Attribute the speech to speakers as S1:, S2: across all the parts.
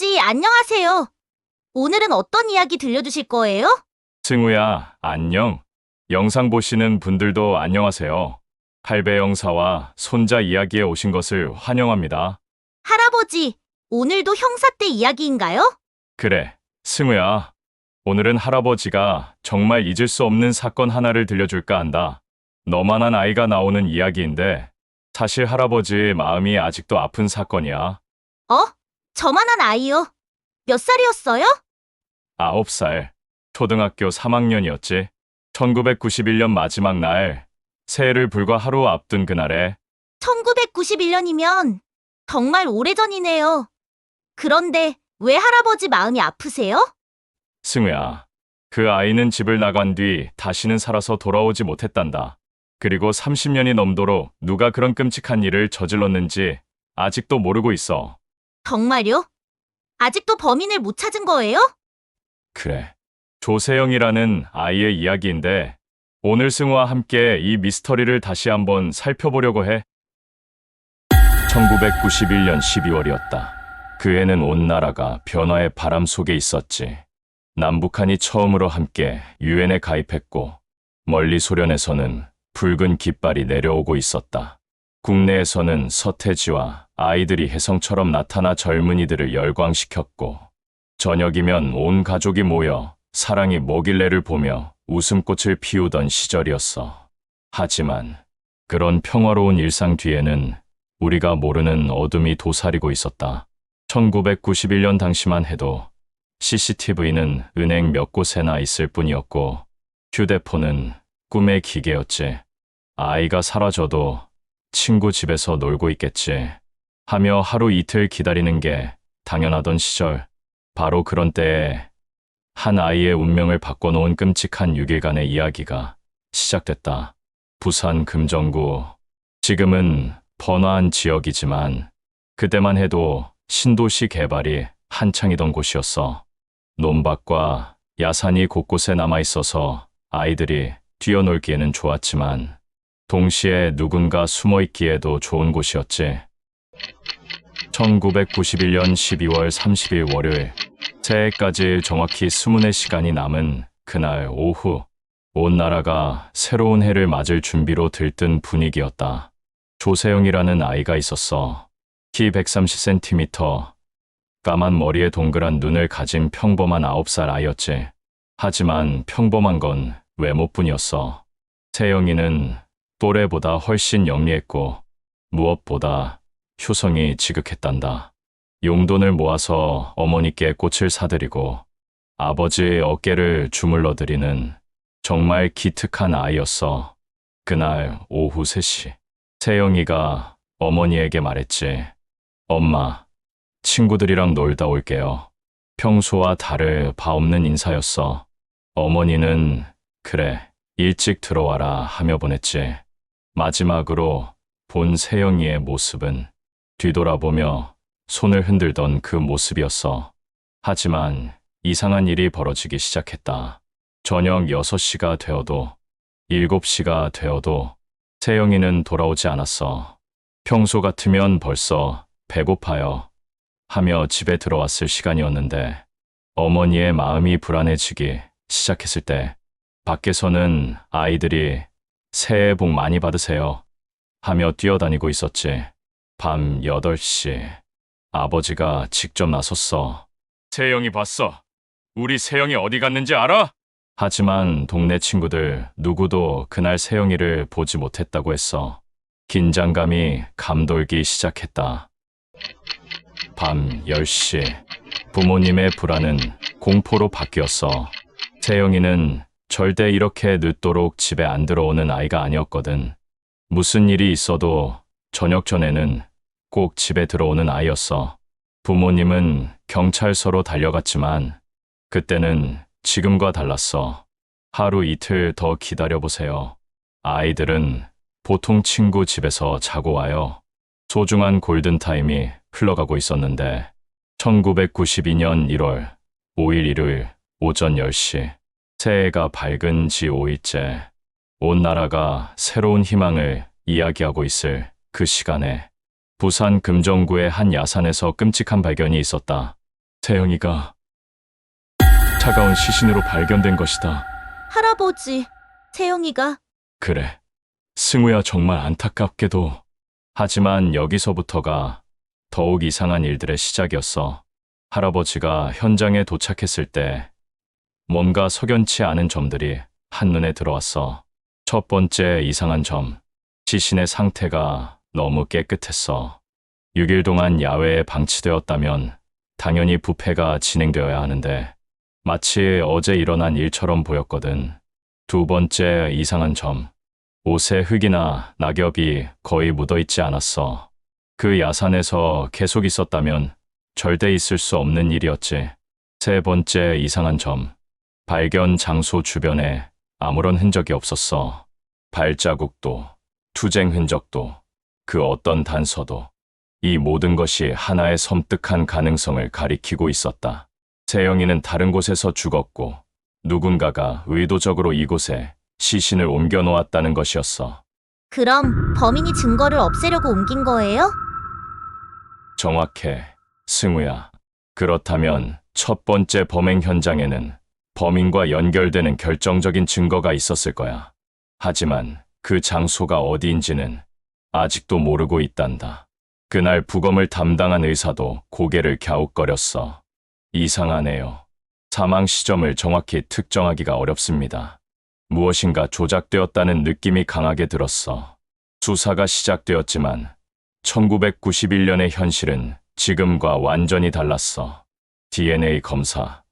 S1: 할아버지, 안녕하세요. 오늘은 어떤 이야기 들려주실 거예요?
S2: 승우야, 안녕. 영상 보시는 분들도 안녕하세요. 팔배 영사와 손자 이야기에 오신 것을 환영합니다.
S1: 할아버지, 오늘도 형사 때 이야기인가요?
S2: 그래, 승우야. 오늘은 할아버지가 정말 잊을 수 없는 사건 하나를 들려줄까 한다. 너만한 아이가 나오는 이야기인데, 사실 할아버지의 마음이 아직도 아픈 사건이야.
S1: 어? 저만한 아이요. 몇 살이었어요?
S2: 아홉 살, 초등학교 3학년이었지. 1991년 마지막 날, 새해를 불과 하루 앞둔 그날에
S1: 1991년이면 정말 오래전이네요. 그런데 왜 할아버지 마음이 아프세요?
S2: 승우야, 그 아이는 집을 나간 뒤 다시는 살아서 돌아오지 못했단다. 그리고 30년이 넘도록 누가 그런 끔찍한 일을 저질렀는지 아직도 모르고 있어.
S1: 정말요? 아직도 범인을 못 찾은 거예요?
S2: 그래. 조세영이라는 아이의 이야기인데 오늘 승우와 함께 이 미스터리를 다시 한번 살펴보려고 해. 1991년 12월이었다. 그 해는 온 나라가 변화의 바람 속에 있었지. 남북한이 처음으로 함께 유엔에 가입했고 멀리 소련에서는 붉은 깃발이 내려오고 있었다. 국내에서는 서태지와 아이들이 혜성처럼 나타나 젊은이들을 열광시켰고 저녁이면 온 가족이 모여 사랑이 뭐길래를 보며 웃음꽃을 피우던 시절이었어. 하지만 그런 평화로운 일상 뒤에는 우리가 모르는 어둠이 도사리고 있었다. 1991년 당시만 해도 CCTV는 은행 몇 곳에나 있을 뿐이었고 휴대폰은 꿈의 기계였지. 아이가 사라져도 친구 집에서 놀고 있겠지. 하며 하루 이틀 기다리는 게 당연하던 시절. 바로 그런 때에 한 아이의 운명을 바꿔놓은 끔찍한 6일간의 이야기가 시작됐다. 부산 금정구. 지금은 번화한 지역이지만 그때만 해도 신도시 개발이 한창이던 곳이었어. 논밭과 야산이 곳곳에 남아 있어서 아이들이 뛰어놀기에는 좋았지만 동시에 누군가 숨어 있기에도 좋은 곳이었지. 1991년 12월 30일 월요일, 새해까지 정확히 20시간이 남은 그날 오후, 온 나라가 새로운 해를 맞을 준비로 들뜬 분위기였다. 조세영이라는 아이가 있었어. 키 130cm, 까만 머리에 동그란 눈을 가진 평범한 9살 아이였지. 하지만 평범한 건 외모뿐이었어. 세영이는 또래보다 훨씬 영리했고 무엇보다 효성이 지극했단다. 용돈을 모아서 어머니께 꽃을 사드리고 아버지의 어깨를 주물러 드리는 정말 기특한 아이였어. 그날 오후 3시 세영이가 어머니에게 말했지. 엄마, 친구들이랑 놀다 올게요. 평소와 다를 바 없는 인사였어. 어머니는 그래, 일찍 들어와라 하며 보냈지. 마지막으로 본 세영이의 모습은 뒤돌아보며 손을 흔들던 그 모습이었어. 하지만 이상한 일이 벌어지기 시작했다. 저녁 6시가 되어도 7시가 되어도 세영이는 돌아오지 않았어. 평소 같으면 벌써 배고파요. 하며 집에 들어왔을 시간이었는데 어머니의 마음이 불안해지기 시작했을 때 밖에서는 아이들이 새해 복 많이 받으세요. 하며 뛰어다니고 있었지. 밤 8시. 아버지가 직접 나섰어. 세영이 봤어. 우리 세영이 어디 갔는지 알아? 하지만 동네 친구들 누구도 그날 세영이를 보지 못했다고 했어. 긴장감이 감돌기 시작했다. 밤 10시. 부모님의 불안은 공포로 바뀌었어. 세영이는 절대 이렇게 늦도록 집에 안 들어오는 아이가 아니었거든. 무슨 일이 있어도 저녁 전에는 꼭 집에 들어오는 아이였어. 부모님은 경찰서로 달려갔지만 그때는 지금과 달랐어. 하루 이틀 더 기다려보세요. 아이들은 보통 친구 집에서 자고 와요. 소중한 골든타임이 흘러가고 있었는데 1992년 1월 5일 일요일 오전 10시 새해가 밝은 지 5일째 온 나라가 새로운 희망을 이야기하고 있을 그 시간에 부산 금정구의 한 야산에서 끔찍한 발견이 있었다. 세영이가 차가운 시신으로 발견된 것이다.
S1: 할아버지, 세영이가
S2: 그래. 승우야 정말 안타깝게도. 하지만 여기서부터가 더욱 이상한 일들의 시작이었어. 할아버지가 현장에 도착했을 때 뭔가 석연치 않은 점들이 한눈에 들어왔어. 첫 번째 이상한 점. 시신의 상태가 너무 깨끗했어. 6일 동안 야외에 방치되었다면 당연히 부패가 진행되어야 하는데 마치 어제 일어난 일처럼 보였거든. 두 번째 이상한 점. 옷에 흙이나 낙엽이 거의 묻어 있지 않았어. 그 야산에서 계속 있었다면 절대 있을 수 없는 일이었지. 세 번째 이상한 점. 발견 장소 주변에 아무런 흔적이 없었어. 발자국도, 투쟁 흔적도, 그 어떤 단서도. 이 모든 것이 하나의 섬뜩한 가능성을 가리키고 있었다. 세영이는 다른 곳에서 죽었고 누군가가 의도적으로 이곳에 시신을 옮겨 놓았다는 것이었어.
S1: 그럼 범인이 증거를 없애려고 옮긴 거예요?
S2: 정확해, 승우야. 그렇다면 첫 번째 범행 현장에는 범인과 연결되는 결정적인 증거가 있었을 거야. 하지만 그 장소가 어디인지는 아직도 모르고 있단다. 그날 부검을 담당한 의사도 고개를 갸웃거렸어. 이상하네요. 사망 시점을 정확히 특정하기가 어렵습니다. 무엇인가 조작되었다는 느낌이 강하게 들었어. 수사가 시작되었지만 1991년의 현실은 지금과 완전히 달랐어. DNA 검사.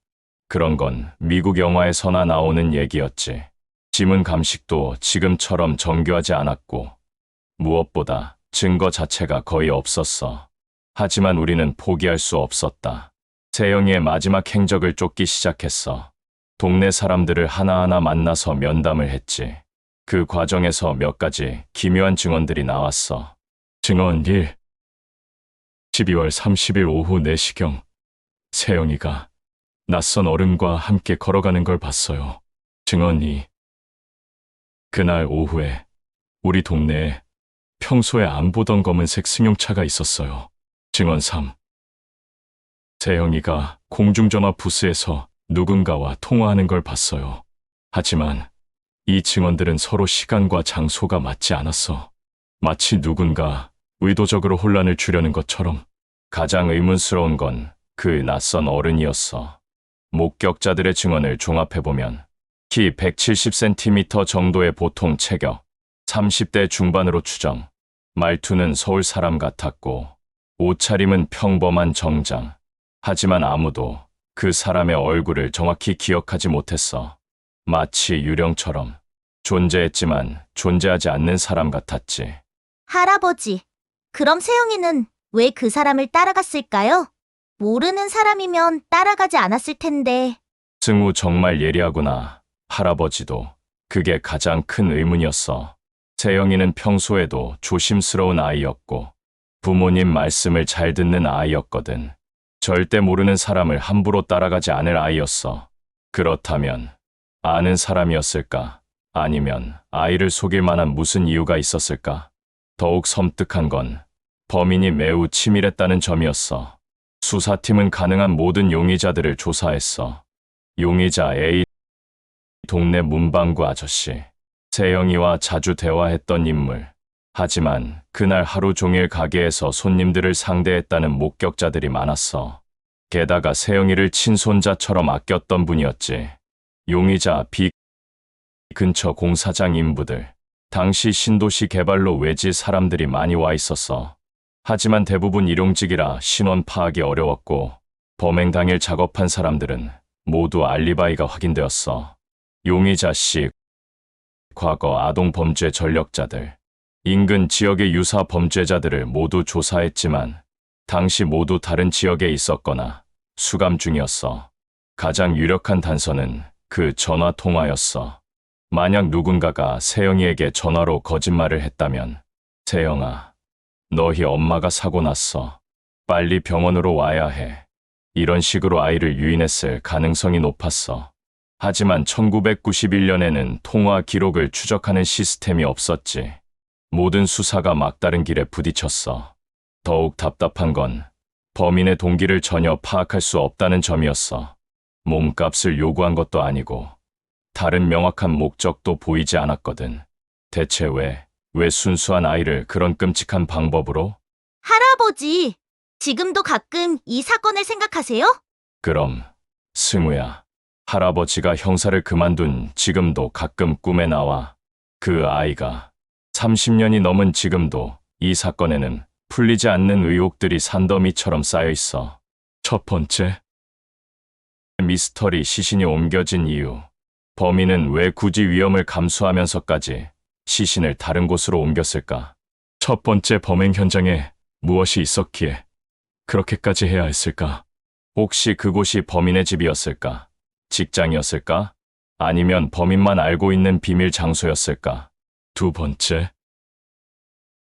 S2: 그런 건 미국 영화에서나 나오는 얘기였지. 지문 감식도 지금처럼 정교하지 않았고, 무엇보다 증거 자체가 거의 없었어. 하지만 우리는 포기할 수 없었다. 세영이의 마지막 행적을 쫓기 시작했어. 동네 사람들을 하나하나 만나서 면담을 했지. 그 과정에서 몇 가지 기묘한 증언들이 나왔어. 증언 1. 12월 30일 오후 4시경 세영이가 낯선 어른과 함께 걸어가는 걸 봤어요. 증언 2. 그날 오후에 우리 동네에 평소에 안 보던 검은색 승용차가 있었어요. 증언 3. 세영이가 공중전화 부스에서 누군가와 통화하는 걸 봤어요. 하지만 이 증언들은 서로 시간과 장소가 맞지 않았어. 마치 누군가 의도적으로 혼란을 주려는 것처럼 가장 의문스러운 건 그 낯선 어른이었어. 목격자들의 증언을 종합해보면 키 170cm 정도의 보통 체격, 30대 중반으로 추정, 말투는 서울 사람 같았고, 옷차림은 평범한 정장. 하지만 아무도 그 사람의 얼굴을 정확히 기억하지 못했어. 마치 유령처럼 존재했지만 존재하지 않는 사람 같았지.
S1: 할아버지, 그럼 세영이는 왜 그 사람을 따라갔을까요? 모르는 사람이면 따라가지 않았을 텐데.
S2: 승우 정말 예리하구나. 할아버지도 그게 가장 큰 의문이었어. 세영이는 평소에도 조심스러운 아이였고 부모님 말씀을 잘 듣는 아이였거든. 절대 모르는 사람을 함부로 따라가지 않을 아이였어. 그렇다면 아는 사람이었을까? 아니면 아이를 속일 만한 무슨 이유가 있었을까? 더욱 섬뜩한 건 범인이 매우 치밀했다는 점이었어. 수사팀은 가능한 모든 용의자들을 조사했어. 용의자 A 동네 문방구 아저씨 세영이와 자주 대화했던 인물 하지만 그날 하루 종일 가게에서 손님들을 상대했다는 목격자들이 많았어. 게다가 세영이를 친손자처럼 아꼈던 분이었지. 용의자 B 근처 공사장 인부들 당시 신도시 개발로 외지 사람들이 많이 와 있었어. 하지만 대부분 일용직이라 신원 파악이 어려웠고 범행 당일 작업한 사람들은 모두 알리바이가 확인되었어. 용의자 씨, 과거 아동 범죄 전력자들, 인근 지역의 유사 범죄자들을 모두 조사했지만 당시 모두 다른 지역에 있었거나 수감 중이었어. 가장 유력한 단서는 그 전화 통화였어. 만약 누군가가 세영이에게 전화로 거짓말을 했다면 세영아, 너희 엄마가 사고 났어. 빨리 병원으로 와야 해. 이런 식으로 아이를 유인했을 가능성이 높았어. 하지만 1991년에는 통화 기록을 추적하는 시스템이 없었지. 모든 수사가 막다른 길에 부딪혔어. 더욱 답답한 건 범인의 동기를 전혀 파악할 수 없다는 점이었어. 몸값을 요구한 것도 아니고 다른 명확한 목적도 보이지 않았거든. 대체 왜, 왜 순수한 아이를 그런 끔찍한 방법으로?
S1: 할아버지, 지금도 가끔 이 사건을 생각하세요?
S2: 그럼, 승우야. 할아버지가 형사를 그만둔 지금도 가끔 꿈에 나와. 그 아이가 30년이 넘은 지금도 이 사건에는 풀리지 않는 의혹들이 산더미처럼 쌓여 있어. 첫 번째, 미스터리 시신이 옮겨진 이유. 범인은 왜 굳이 위험을 감수하면서까지 시신을 다른 곳으로 옮겼을까? 첫 번째 범행 현장에 무엇이 있었기에 그렇게까지 해야 했을까? 혹시 그곳이 범인의 집이었을까? 직장이었을까? 아니면 범인만 알고 있는 비밀 장소였을까? 두 번째,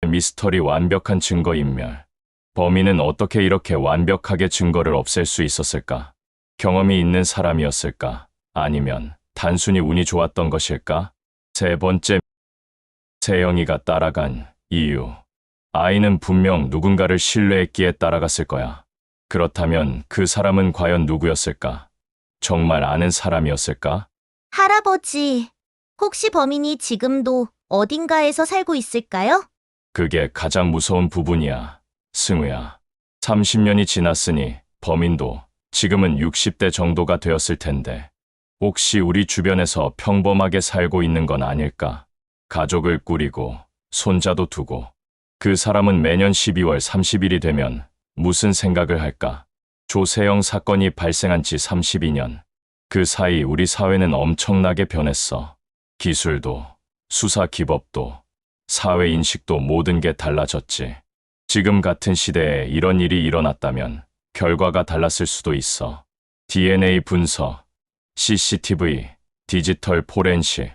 S2: 미스터리 완벽한 증거인멸. 범인은 어떻게 이렇게 완벽하게 증거를 없앨 수 있었을까? 경험이 있는 사람이었을까? 아니면 단순히 운이 좋았던 것일까? 세 번째, 세영이가 따라간 이유. 아이는 분명 누군가를 신뢰했기에 따라갔을 거야. 그렇다면 그 사람은 과연 누구였을까? 정말 아는 사람이었을까?
S1: 할아버지, 혹시 범인이 지금도 어딘가에서 살고 있을까요?
S2: 그게 가장 무서운 부분이야. 승우야. 30년이 지났으니 범인도 지금은 60대 정도가 되었을 텐데 혹시 우리 주변에서 평범하게 살고 있는 건 아닐까? 가족을 꾸리고 손자도 두고 그 사람은 매년 12월 30일이 되면 무슨 생각을 할까? 조세영 사건이 발생한 지 32년. 그 사이 우리 사회는 엄청나게 변했어. 기술도, 수사 기법도, 사회 인식도 모든 게 달라졌지. 지금 같은 시대에 이런 일이 일어났다면 결과가 달랐을 수도 있어. DNA 분석, CCTV, 디지털 포렌식,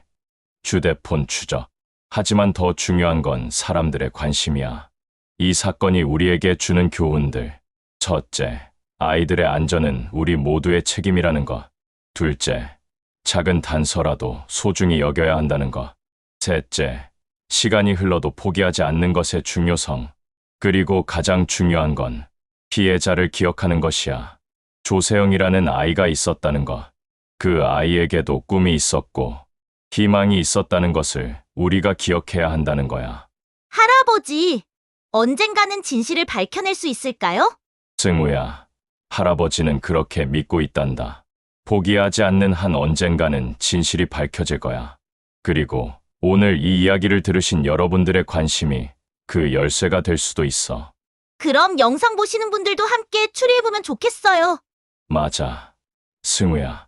S2: 휴대폰 추적. 하지만 더 중요한 건 사람들의 관심이야. 이 사건이 우리에게 주는 교훈들. 첫째, 아이들의 안전은 우리 모두의 책임이라는 것. 둘째, 작은 단서라도 소중히 여겨야 한다는 것. 셋째, 시간이 흘러도 포기하지 않는 것의 중요성. 그리고 가장 중요한 건 피해자를 기억하는 것이야. 조세영이라는 아이가 있었다는 것. 그 아이에게도 꿈이 있었고 희망이 있었다는 것을 우리가 기억해야 한다는 거야.
S1: 할아버지, 언젠가는 진실을 밝혀낼 수 있을까요?
S2: 승우야, 할아버지는 그렇게 믿고 있단다. 포기하지 않는 한 언젠가는 진실이 밝혀질 거야. 그리고 오늘 이 이야기를 들으신 여러분들의 관심이 그 열쇠가 될 수도 있어.
S1: 그럼 영상 보시는 분들도 함께 추리해보면 좋겠어요.
S2: 맞아. 승우야.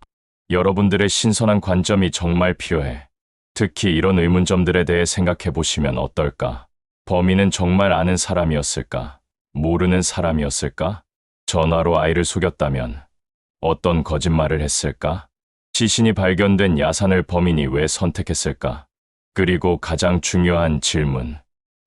S2: 여러분들의 신선한 관점이 정말 필요해. 특히 이런 의문점들에 대해 생각해 보시면 어떨까? 범인은 정말 아는 사람이었을까? 모르는 사람이었을까? 전화로 아이를 속였다면 어떤 거짓말을 했을까? 시신이 발견된 야산을 범인이 왜 선택했을까? 그리고 가장 중요한 질문.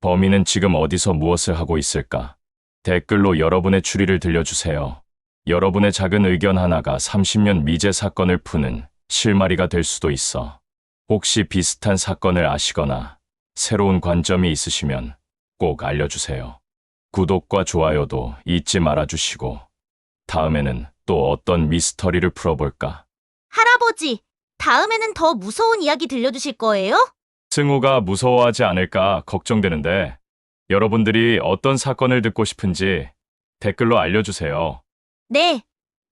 S2: 범인은 지금 어디서 무엇을 하고 있을까? 댓글로 여러분의 추리를 들려주세요. 여러분의 작은 의견 하나가 30년 미제 사건을 푸는 실마리가 될 수도 있어. 혹시 비슷한 사건을 아시거나 새로운 관점이 있으시면 꼭 알려주세요. 구독과 좋아요도 잊지 말아주시고 다음에는 또 어떤 미스터리를 풀어볼까?
S1: 할아버지, 다음에는 더 무서운 이야기 들려주실 거예요?
S2: 승우가 무서워하지 않을까 걱정되는데 여러분들이 어떤 사건을 듣고 싶은지 댓글로 알려주세요.
S1: 네.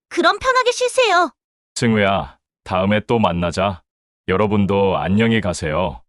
S1: 그럼 편하게 쉬세요.
S2: 승우야, 다음에 또 만나자. 여러분도 안녕히 가세요.